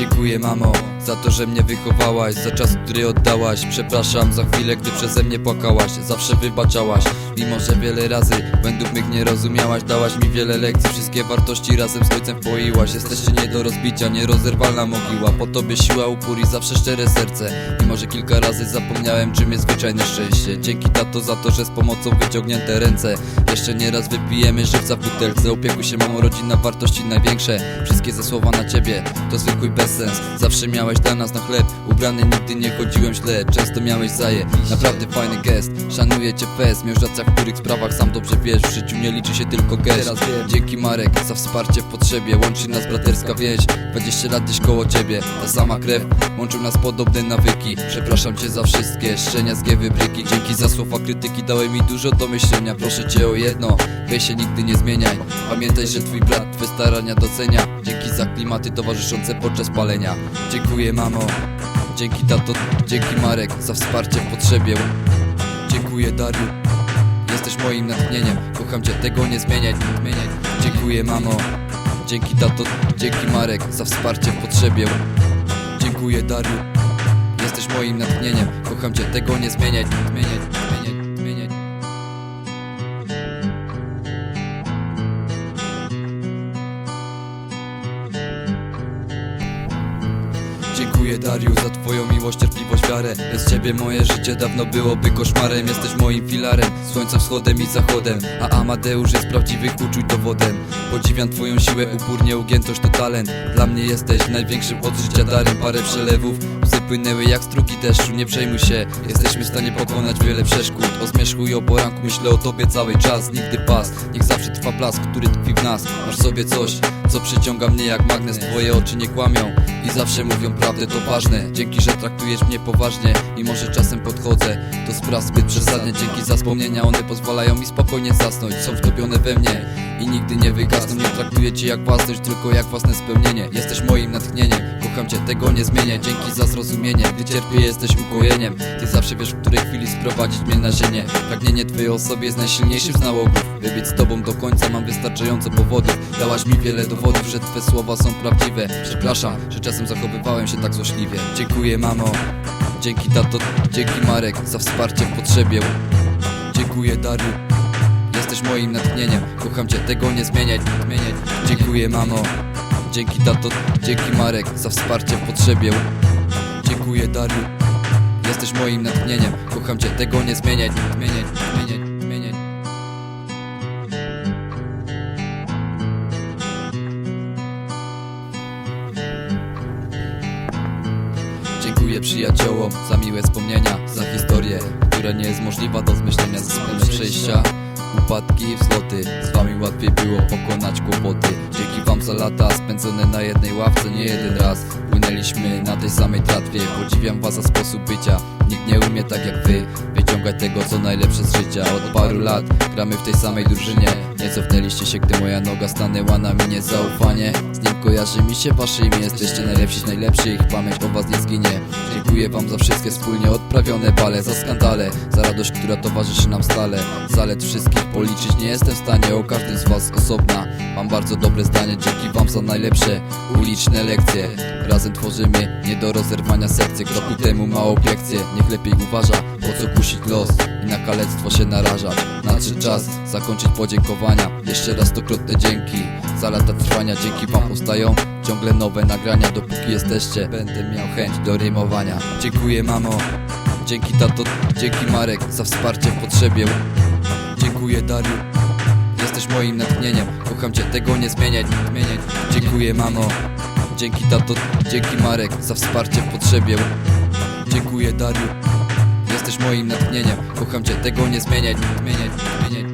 Dziękuję mamo za to, że mnie wychowałaś Za czas, który oddałaś. Przepraszam za chwilę, gdy przeze mnie płakałaś. Zawsze wybaczałaś. Mimo, że wiele razy błędów mych nie rozumiałaś Dałaś mi wiele lekcji. Wszystkie wartości razem z ojcem poiłaś Jesteście nie do rozbicia, nierozerwalna mogiła. Po tobie siła, upór i zawsze szczere serce. Mimo, że kilka razy zapomniałem czym jest zwyczajne szczęście. Dzięki tato za to, że z pomocą wyciągnięte ręce Jeszcze nie raz wypijemy żywca w butelce. Opiekuj się mamą, rodzina wartości największe. Wszystkie ze słowa na ciebie to zwykły bezsens. Zawsze miałeś dla nas na chleb. Ubrany nigdy nie chodziłem źle Często miałeś zaje, naprawdę fajny gest Szanuję cię fest, mierzacach w których sprawach sam dobrze wiesz. W życiu nie liczy się tylko gest. Dzięki Marek za wsparcie w potrzebie. Łączy nas braterska więź 20 lat gdzieś koło ciebie. Ta sama krew, łączą nas podobne nawyki. Przepraszam cię za wszystkie szczeniackie wybryki Dzięki za słowa krytyki dały mi dużo do myślenia. Proszę cię o jedno, weź się nigdy nie zmieniaj. Pamiętaj, że twój brat twe starania docenia. Dzięki za klimaty towarzyszące podczas palenia. Dziękuję mamo. Dzięki tato, dzięki Marek za wsparcie w potrzebie. Dziękuję Dariu. Jesteś moim natchnieniem. Kocham cię, tego nie zmieniaj, nie zmieniaj. Dziękuję mamo. Dzięki tato, dzięki Marek za wsparcie w potrzebie. Dziękuję Dariu. Jesteś moim natchnieniem. Kocham cię, tego nie zmieniaj, nie zmieniaj, Dziękuję Dariu za twoją miłość, cierpliwość, wiarę. Bez ciebie moje życie dawno byłoby koszmarem. Jesteś moim filarem, słońca wschodem i zachodem. A Amadeusz jest prawdziwych uczuć dowodem. Podziwiam twoją siłę, upór, nieugiętość to talent. Dla mnie jesteś największym od życia darem. Parę przelewów, łzy płynęły jak strugi deszczu Nie przejmuj się, jesteśmy w stanie pokonać wiele przeszkód. O zmierzchu i o poranku myślę o tobie cały czas. Nigdy pas, niech zawsze trwa blask, który tkwi w nas. Masz sobie coś, co przyciąga mnie jak magnes. Twoje oczy nie kłamią i zawsze mówią prawdę, to ważne. Dzięki, że traktujesz mnie poważnie I może czasem podchodzę do spraw zbyt przesadnie. Dzięki za wspomnienia, one pozwalają mi spokojnie zasnąć. Są wtopione we mnie i nigdy nie wygasną. Nie traktuję cię jak własność, tylko jak własne spełnienie. Jesteś moim natchnieniem, tego nie zmienię. Dzięki za zrozumienie, gdy cierpię jesteś ukojeniem. Ty zawsze wiesz, w której chwili sprowadzić mnie na ziemię. Pragnienie twojej osobie jest najsilniejszym z nałogów. By być z tobą do końca mam wystarczająco powodów. Dałaś mi wiele dowodów, że twe słowa są prawdziwe. Przepraszam, że czasem zachowywałem się tak złośliwie. Dziękuję mamo, dzięki tato, dzięki Marek za wsparcie w potrzebie. Dziękuję Dariu Jesteś moim natchnieniem, kocham cię, tego nie zmieniaj, nie zmieniaj. Dziękuję mamo, dzięki tato, dzięki Marek za wsparcie w potrzebie. Dziękuję Dariu. Jesteś moim natchnieniem, kocham cię, tego nie zmieniaj, zmieniaj, zmieniaj, Dziękuję przyjaciołom za miłe wspomnienia, za historię, która nie jest możliwa do zmyślenia ze przejścia. Upadki wzloty, z wami łatwiej było pokonać kłopoty. Dzięki wam za lata spędzone na jednej ławce nie jeden raz. Płynęliśmy na tej samej tratwie, podziwiam was za sposób bycia. Nikt nie umie tak jak wy, wyciągać tego co najlepsze z życia. Od paru lat gramy w tej samej drużynie Nie cofnęliście się, gdy moja noga stanęła na minie. Zaufanie, z nim kojarzy mi się wasze imię. Jesteście najlepsi z najlepszych, pamięć o was nie zginie. Dziękuję wam za wszystkie wspólnie odprawione bale Za skandale, za radość, która towarzyszy nam stale. Zalet wszystkich policzyć nie jestem w stanie O każdym z was osobna. Mam bardzo dobre zdanie, dzięki wam za najlepsze uliczne lekcje. Razem tworzymy nie do rozerwania sekcje Kroku temu ma obiekcje, niech lepiej uważa Po co kusić los i na kalectwo się narażać Nadszedł czas zakończyć podziękowania Jeszcze raz stokrotne dzięki. Za lata trwania dzięki wam powstają Ciągle nowe nagrania, dopóki jesteście Będę miał chęć do rymowania. Dziękuję mamo. Dzięki tato, dzięki Marek za wsparcie w potrzebie. Dziękuję Dariu. Jesteś moim natchnieniem. Kocham cię, tego nie zmieniaj, nie zmieniaj. Dziękuję mamo. Dzięki tato, dzięki Marek za wsparcie w potrzebie. Dziękuję Dariu. Jesteś moim natchnieniem. Kocham cię, tego nie zmieniaj, nie zmieniaj